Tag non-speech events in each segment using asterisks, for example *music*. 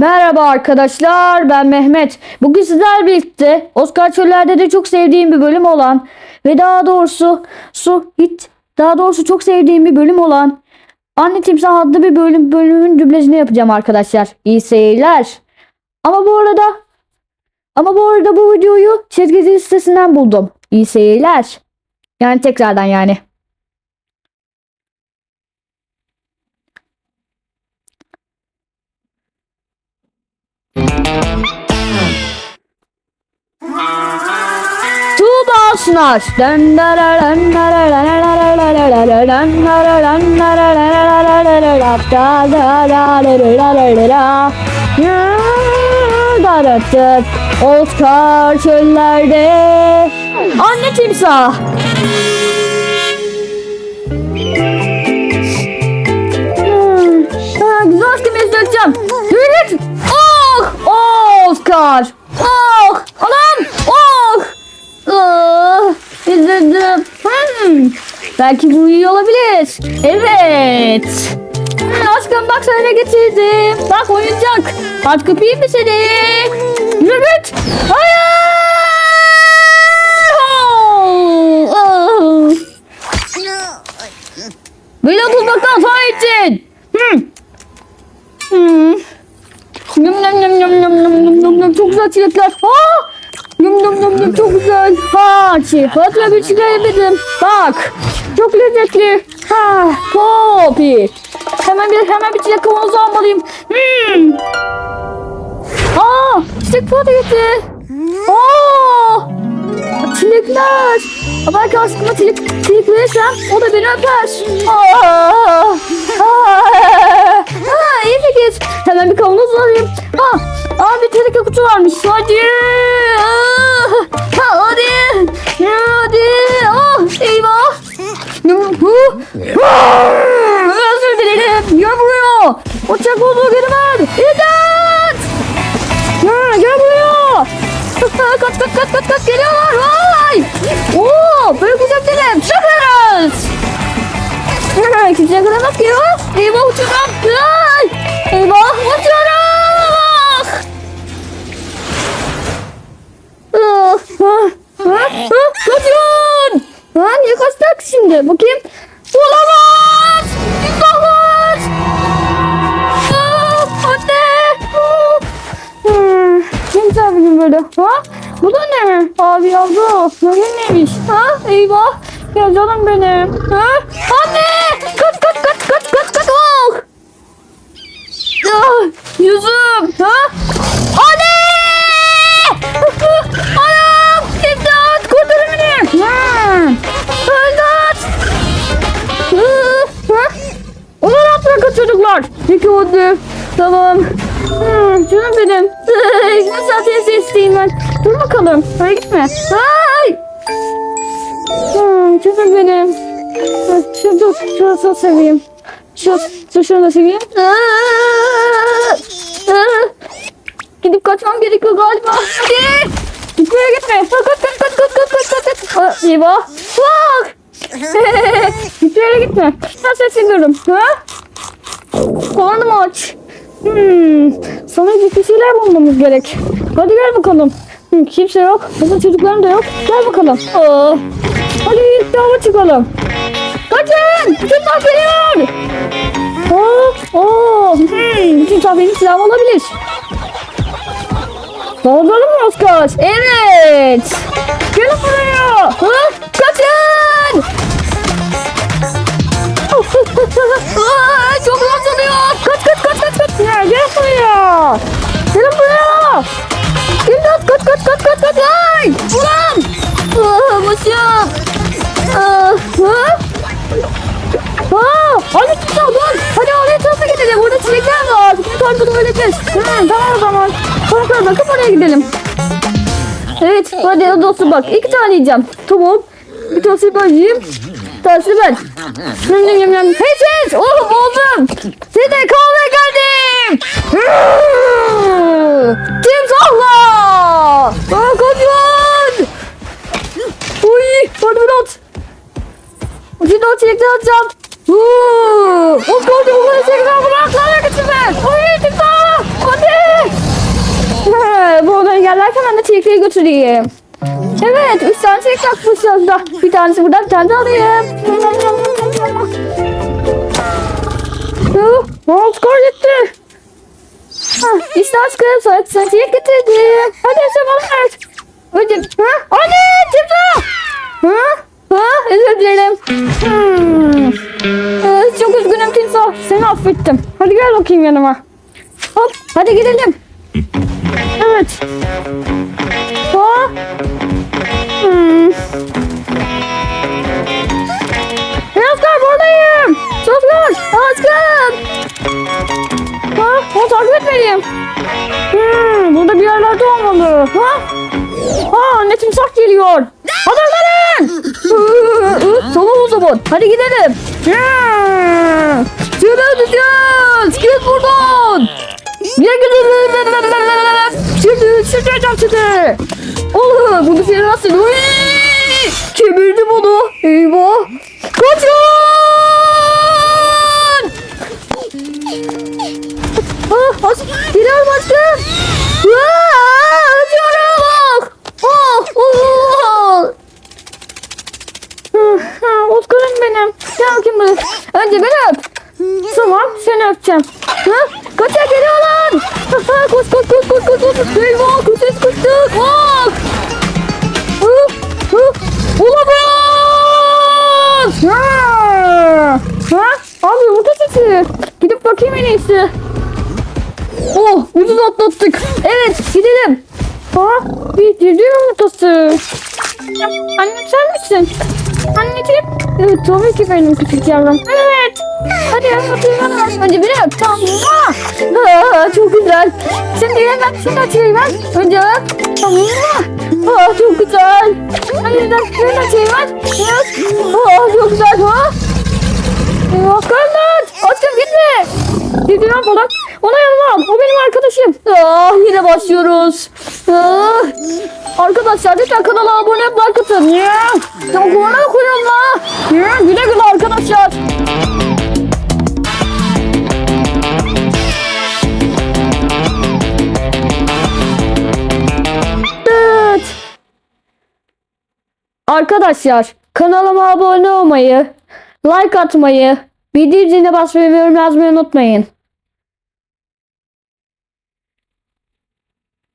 Merhaba arkadaşlar ben Mehmet. Bugün sizler birlikte Oscar Çöller'de de çok sevdiğim bir bölüm olan ve daha doğrusu su hiç daha doğrusu çok sevdiğim bir bölüm olan Anne Timsah adlı bir bölüm bölümün dublajını yapacağım arkadaşlar. İyi seyirler. Ama bu arada ama bu arada bu videoyu çizgi sitesinden buldum. İyi seyirler. Yani tekrardan yani. Sunar. Oscar çöllerde Anne timsah güzel aşkım izleyeceğim. Yürü. Oh! Oscar. Hmm. Belki bu iyi olabilir. Evet. Hmm, aşkım bak sana ne getirdim. Bak oyuncak. Aç kapıyı mı seni? Evet. Hayır. Beni bulmakta hata ettin. Hmm. Hmm. Yum yum yum yum yum yum. Çok güzel çilekler. Aa! Ha çikolata bir yemedim. Bak çok lezzetli. Ha popi. Hemen bir hemen bir çilek kavanozu almalıyım. Hmm. Aa çilek çikolata getir. Aa çilekler. Aa, Belki aşkıma çilek, çilek verirsem o da beni öper. Aa, aa, aa, iyi fikir. Hemen bir kavanoz alayım. Ha, aa bir teneke kutu varmış. Hadi. Aa, böyle 불구잡지는 출발! 기자가 남았게요. 이모 추락! 이모 추락! Hı, hı, hı, hı, Kaçın! Lan yakasak şimdi. Bakayım. Olamaz! Olamaz! Aa, Anne! Hmm, Kim sen bugün böyle? Ha? Bu da ne? Abi yavru. Bugün neymiş? Ha? Ya canım benim. Ha? Anne! Kaç kaç kaç kaç kaç kaç. Oh! Ah, yüzüm. Ha? Anne! *laughs* Anam! İmdat! Kurtarın beni! İmdat! Rahat bırakın çocuklar. İki oldu. Tamam. Hmm, canım benim. *laughs* Ne zaten sesteyim ben. Dur bakalım. Oraya gitme. Ay! Hmm, canım benim. Şu dur. Şurasını seveyim. Şu, şu şunu da seveyim. Gidip kaçmam gerekiyor galiba. Hadi. Gitmeye gitme. Kaç kaç kaç kaç kaç kaç kaç kaç. Aa. Bak. Hiçbir yere gitme. Ben sesleniyorum. Ha? Karnım aç. Hmm. Sana bir şeyler bulmamız gerek. Hadi gel bakalım. Kimse yok. Burada çocuklarım da yok. Gel bakalım. Aa. Hadi iddiama çıkalım. Kaçın! Bütün saf geliyor! Aa, aa, hmm, bütün saf benim silahım olabilir. Daldıralım mı Oscar? Evet. Gelin buraya. Ha? Kaçın. *laughs* Aa, Çok yoruluyor. Kaç kaç kaç kaç kaç. Ya, gel buraya. Kaç kaç. Ay. Ulan. Aa, başım. Aa, ha? Aa, hadi tutar dur. Hadi oraya tarafa gidelim. Burada çilekler var. Bütün tarafı öğreteceğiz. Hı, tamam o zaman. Sonra bakıp oraya gidelim. Evet hadi dostum bak. iki tane yiyeceğim. Tamam. Bir tanesi ben yiyeyim. Bir ben. Yum yum yum yum. Hey tilkiyi götüreyim. Evet, üç tane tilki akmış yanında. Bir tanesi burada, bir tane de alayım. Yuh, Oscar gitti. İşte aşkım sana tilki getirdim. Hadi sen bana ver. Önce, ha? Anne, timsah! Ha? Ha? Özür dilerim. Hmm. Evet, çok üzgünüm timsah. Seni affettim. Hadi gel bakayım yanıma. Hop, hadi gidelim. Evet. Ha? Hmm. Oscar buradayım. Oscar, Oscar. Ha, onu takip etmeliyim. Hmm, burada bir yerlerde olmalı. Ha? Ha, ne timsah geliyor. Hazırlanın. tamam o zaman. Hadi gidelim. Hmm. Şöyle gideceğiz. Git buradan. Sıçrayacağım sizi. Oğlum bunu seni nasıl? Uy! Kemirdim onu. Eyvah. Kaçın! Ah, aç, geliyorum aşkım. Aa, acıyorum. Oh, oh. Hı, Oscar'ım benim. Gel bakayım buraya. Önce beni öp. Tamam seni öpeceğim. Ha? Kaçak geliyor İyisi. Oh ucuz atlattık. Evet gidelim. Ha? Bir civciv yumurtası. Annem sen misin? Anneciğim. Evet tabii ki benim küçük yavrum. Evet. Hadi yumurtayı Önce bir öp. Tamam. Aa, çok güzel. Şimdi hemen şimdi açayım ben. Önce öp. Tamam. Aa, çok güzel. Hadi ben şöyle açayım ben. Aa, çok güzel. Ha? Eyvah karnat. Aşkım gitme. Gidiyorum falan. Ona yanıma al. O benim arkadaşım. Ah, yine başlıyoruz. Ah. Arkadaşlar lütfen kanala abone olup like atın. Ya. Ya korna koyuyorum la. Ya, güle güle arkadaşlar. Arkadaşlar kanalıma abone olmayı, like atmayı, bildirim ziline basmayı ve yorum yazmayı unutmayın.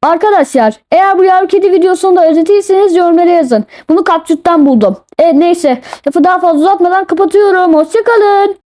Arkadaşlar eğer bu yavru kedi videosunu da özetirseniz yorumlara yazın. Bunu kapçuttan buldum. Evet neyse lafı daha fazla uzatmadan kapatıyorum. Hoşçakalın.